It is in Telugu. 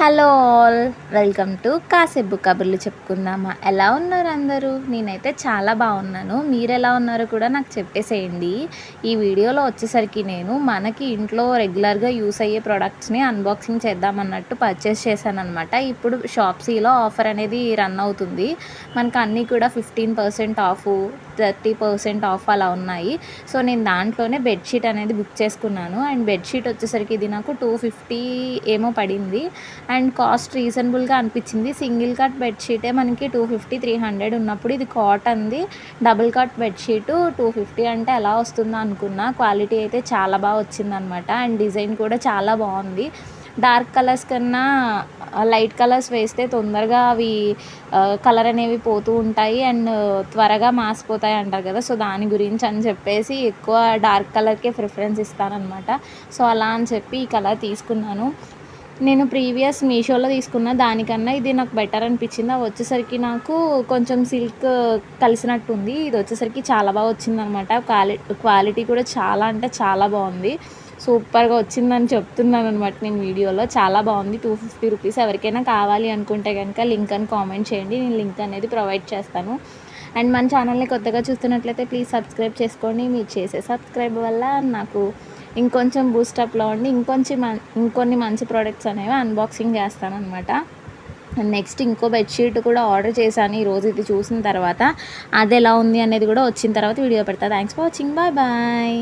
హలో ఆల్ వెల్కమ్ టు కాసేపు కబుర్లు చెప్పుకుందామా. ఎలా ఉన్నారు అందరూ? నేనైతే చాలా బాగున్నాను. మీరు ఎలా ఉన్నారో కూడా నాకు చెప్పేసేయండి. ఈ వీడియోలో వచ్చేసరికి నేను మనకి ఇంట్లో రెగ్యులర్గా యూస్ అయ్యే ప్రొడక్ట్స్ని అన్బాక్సింగ్ చేద్దామన్నట్టు పర్చేస్ చేశాను అనమాట ఇప్పుడు షాప్సీలో ఆఫర్ అనేది రన్ అవుతుంది. మనకు అన్నీ కూడా fifteen percent of thirty percent of అలా ఉన్నాయి. సో నేను దాంట్లోనే బెడ్షీట్ అనేది బుక్ చేసుకున్నాను. అండ్ బెడ్షీట్ వచ్చేసరికి ఇది నాకు టూ ఫిఫ్టీ ఏమో పడింది. అండ్ కాస్ట్ రీజనబుల్గా అనిపించింది. సింగిల్ కట్ బెడ్షీటే మనకి టూ ఫిఫ్టీ త్రీ హండ్రెడ్ ఉన్నప్పుడు ఇది కాటన్ది double cut bedsheet two fifty అంటే ఎలా వస్తుందో అనుకున్నా. క్వాలిటీ అయితే చాలా బాగా వచ్చిందనమాట. అండ్ డిజైన్ కూడా చాలా బాగుంది. డార్క్ కలర్స్ కన్నా లైట్ కలర్స్ వేస్తే తొందరగా అవి కలర్ అనేవి పోతూ ఉంటాయి. అండ్ త్వరగా మాసిపోతాయి అంటారు కదా. సో దాని గురించి అని చెప్పేసి ఎక్కువ డార్క్ కలర్కే ప్రిఫరెన్స్ ఇస్తానన్నమాట సో అలా అని చెప్పి ఈ కలర్ తీసుకున్నాను. నేను ప్రీవియస్ మీషోలో తీసుకున్న దానికన్నా ఇది నాకు బెటర్ అనిపించింది. అవి వచ్చేసరికి నాకు కొంచెం సిల్క్ కలిసినట్టు ఉంది ఇది వచ్చేసరికి చాలా బాగా వచ్చిందనమాట క్వాలిటీ క్వాలిటీ కూడా చాలా అంటే చాలా బాగుంది. సూపర్గా వచ్చిందని చెప్తున్నాను అనమాట నేను వీడియోలో. చాలా బాగుంది. టూ ఫిఫ్టీ రూపీస్ ఎవరికైనా కావాలి అనుకుంటే కనుక లింక్ అని కామెంట్ చేయండి. నేను లింక్ అనేది ప్రొవైడ్ చేస్తాను. అండ్ మన ఛానల్ని కొత్తగా చూస్తున్నట్లయితే ప్లీజ్ సబ్స్క్రైబ్ చేసుకోండి. మీరు చేసే సబ్స్క్రైబ్ వల్ల నాకు ఇంకొంచెం బూస్టప్లో ఉండి ఇంకొంచెం ఇంకొన్ని మంచి ప్రోడక్ట్స్ అనేవి అన్బాక్సింగ్ చేస్తాను అనమాట నెక్స్ట్ ఇంకో బెడ్షీట్ కూడా ఆర్డర్ చేశాను ఈరోజు ఇది చూసిన తర్వాత. అది ఎలా ఉంది అనేది కూడా వచ్చిన తర్వాత వీడియో పెడతా. Thanks for watching bye bye